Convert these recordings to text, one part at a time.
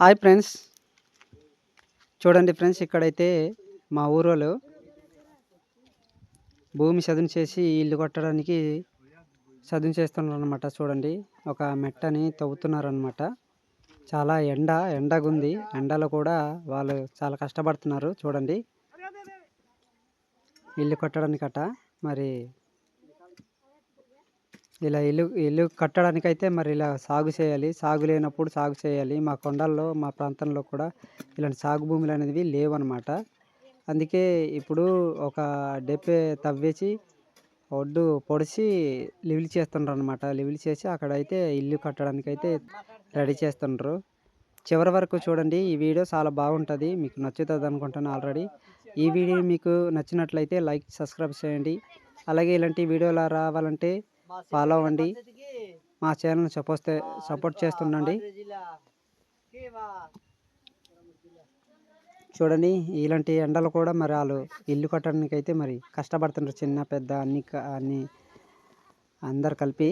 Hi friends. చూడండి friends ఇక్కడైతే మా ఊరోళ్ళు భూమి చదును చేసి ఇల్లు కట్టడానికి చదును చేస్తున్నారు అనమాట చూడండి ఒక మెట్టని తవ్వుతున్నారు అనమాట చాలా ఎండ ఎండగుంది. ఎండలో కూడా వాళ్ళు చాలా కష్టపడుతున్నారు. చూడండి ఇల్లు కట్టడానికట. మరి ఇలా ఇల్లు ఇల్లు కట్టడానికైతే మరి ఇలా సాగు చేయాలి. సాగు లేనప్పుడు సాగు చేయాలి. మా కొండల్లో మా ప్రాంతంలో కూడా ఇలాంటి సాగు భూములు అనేవి లేవన్నమాట. అందుకే ఇప్పుడు ఒక డెప్పే తవ్వేసి ఒడ్డు పొడిచి లివిల్ చేస్తుండ్రు అనమాట లివిల్ చేసి అక్కడైతే ఇల్లు కట్టడానికైతే రెడీ చేస్తుండ్రు. చివరి వరకు చూడండి ఈ వీడియో చాలా బాగుంటుంది. మీకు నచ్చుతుంది అనుకుంటాను ఆల్రెడీ. ఈ వీడియో మీకు నచ్చినట్లయితే లైక్ సబ్స్క్రైబ్ చేయండి. అలాగే ఇలాంటి వీడియోలు రావాలంటే ఫాలో అవ్వండి. మా ఛానల్ సపోస్తే సపోర్ట్ చేస్తుండండి. చూడండి ఇలాంటి ఎండలు కూడా మరి వాళ్ళు ఇల్లు కట్టడానికి అయితే మరి కష్టపడుతుంటారు చిన్న పెద్ద అన్ని అన్ని అందరు కలిపి.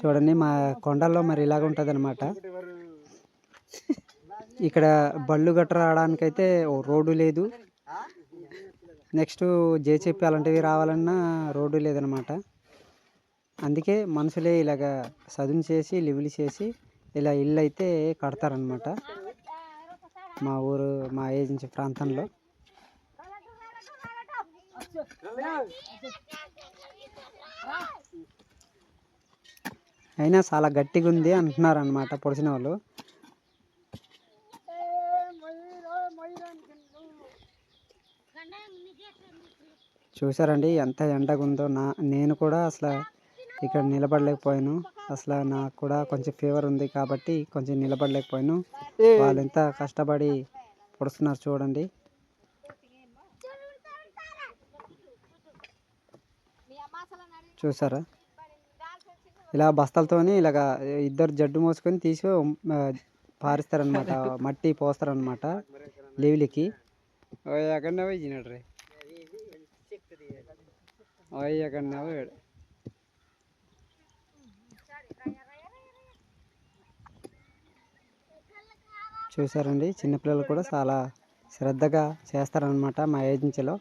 చూడండి మా కొండల్లో మరి ఇలాగ ఉంటుంది అనమాట ఇక్కడ బళ్ళు గట్ర రావడానికైతే ఓ రోడ్డు లేదు. నెక్స్ట్ జేచెప్పి అలాంటివి రావాలన్నా రోడ్డు లేదనమాట. అందుకే మనుషులే ఇలాగ చదును చేసి లివిలు చేసి ఇలా ఇల్లు అయితే కడతారనమాట. మా ఊరు మా ఏజెన్సీ ప్రాంతంలో. అయినా చాలా గట్టిగా ఉంది అంటున్నారు అనమాట పొడిచిన వాళ్ళు చూసారండి ఎంత ఎండగా ఉందో నా నేను కూడా అసలు ఇక్కడ నిలబడలేకపోయాను. అసలు నాకు కూడా కొంచెం ఫీవర్ ఉంది కాబట్టి కొంచెం నిలబడలేకపోయాను. వాళ్ళు ఎంత కష్టపడి పొడుస్తున్నారు చూడండి. చూసారా ఇలా బస్తాలతోని ఇలాగ ఇద్దరు జడ్డు మోసుకొని తీసి పారిస్తారనమాట మట్టి పోస్తారనమాట లీవ్లకి. ఎక్కడ పోయినాడు రే ఎక్కడ పోయాడు చూసారండి చిన్నపిల్లలు కూడా చాలా శ్రద్ధగా చేస్తారనమాట మా ఏజెన్సీలో